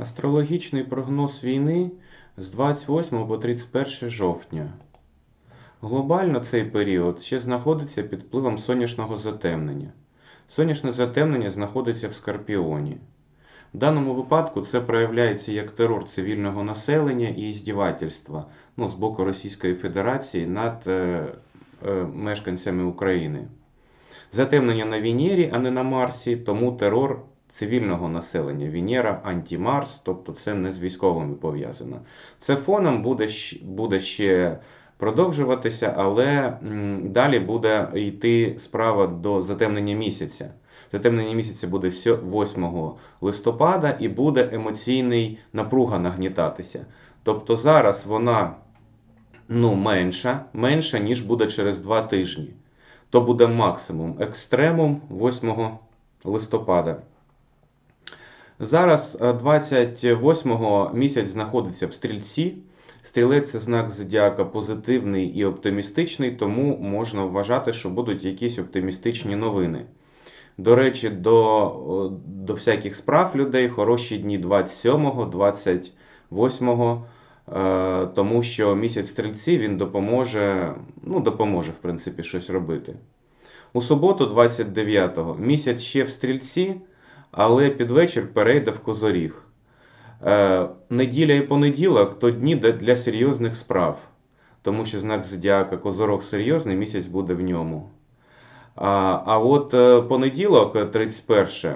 Астрологічний прогноз війни з 28 по 31 жовтня. Глобально цей період ще знаходиться під впливом сонячного затемнення. Сонячне затемнення знаходиться в Скорпіоні. В даному випадку це проявляється як терор цивільного населення і іздівательства ну, з боку Російської Федерації над е, е, мешканцями України. Затемнення на Венері, а не на Марсі, тому терор цивільного населення. Венера антимарс, тобто це не з військовими пов'язано. Це фоном буде, буде ще продовжуватися, але далі буде йти справа до затемнення місяця. Затемнення місяця буде 8 листопада і буде емоційний напруга нагнітатися. Тобто зараз вона ну, менша, менша, ніж буде через 2 тижні. То буде максимум екстремум 8 листопада. Зараз е, 28-го місяць знаходиться в стрільці. Стрілець це знак зодіака позитивний і оптимістичний, тому можна вважати, що будуть якісь оптимістичні новини. До речі, до, до всяких справ людей хороші дні 27-го, 28-го, е, тому що місяць стрільці він допоможе, ну, допоможе, в принципі, щось робити. У суботу, 29-го, місяць ще в стрільці, але під вечір перейде в козоріг. Е, неділя і понеділок то дні для серйозних справ, тому що знак зодіака Козорог серйозний, місяць буде в ньому. А, а от е, понеділок, е, 31,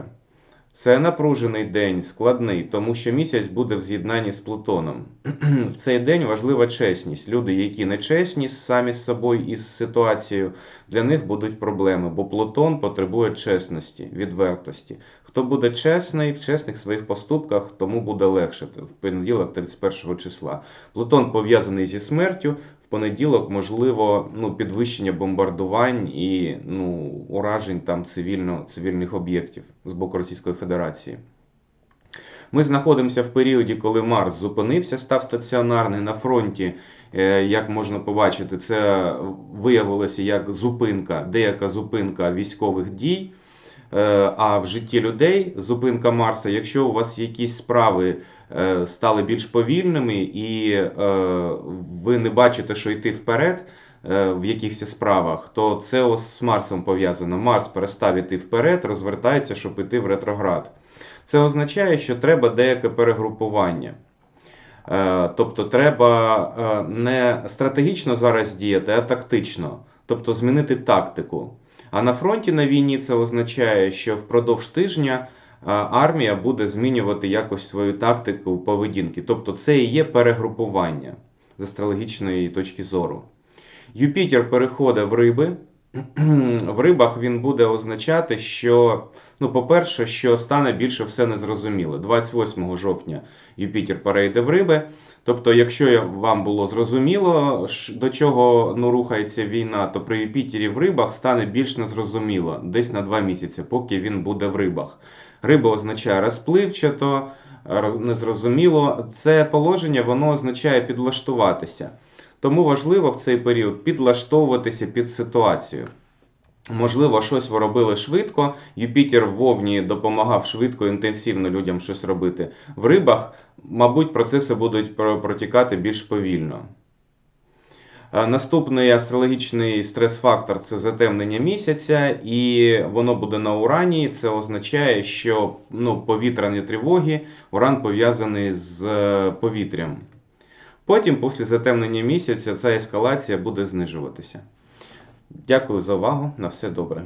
це напружений день, складний, тому що місяць буде в з'єднанні з Плутоном. В цей день важлива чесність. Люди, які не чесні самі з собою і з ситуацією, для них будуть проблеми, бо Плутон потребує чесності, відвертості. Хто буде чесний в чесних своїх поступках, тому буде легше в понеділок, 31 числа. Плутон пов'язаний зі смертю. Понеділок можливо ну, підвищення бомбардувань і ну, уражень там цивільно, цивільних об'єктів з боку Російської Федерації. Ми знаходимося в періоді, коли Марс зупинився, став стаціонарний на фронті. е, Як можна побачити, це виявилося як зупинка, деяка зупинка військових дій. Е, А в житті людей зупинка Марса, якщо у вас якісь справи е, стали більш повільними і е, ви не бачите, що йти вперед в якихось справах, то це ось з Марсом пов'язано. Марс перестав іти вперед, розвертається, щоб іти в ретроград. Це означає, що треба деяке перегрупування. Тобто треба не стратегічно зараз діяти, а тактично. Тобто змінити тактику. А на фронті на війні це означає, що впродовж тижня е, армія буде змінювати якось свою тактику поведінки. Тобто це і є перегрупування з астрологічної точки зору. Юпітер переходить в риби. В рибах він буде означати, що, ну, по-перше, що стане більше все незрозуміло. 28 жовтня Юпітер перейде в риби. Тобто, якщо вам було зрозуміло, до чого ну, рухається війна, то при Юпітері в рибах стане більш незрозуміло десь на два місяці, поки він буде в рибах. Риба означає розпливчато, роз- незрозуміло. Це положення воно означає підлаштуватися. Тому важливо в цей період підлаштовуватися під ситуацію. Можливо, щось ви робили швидко. Юпітер в Вовні допомагав швидко, інтенсивно людям щось робити. В рибах, мабуть, процеси будуть протікати більш повільно. Е, Наступний астрологічний стрес-фактор це затемнення місяця, і воно буде на урані. Це означає, що ну, повітряні тривоги, уран пов'язаний з е, повітрям. Потім, після затемнення місяця, ця ескалація буде знижуватися. Дякую за увагу. На все добре.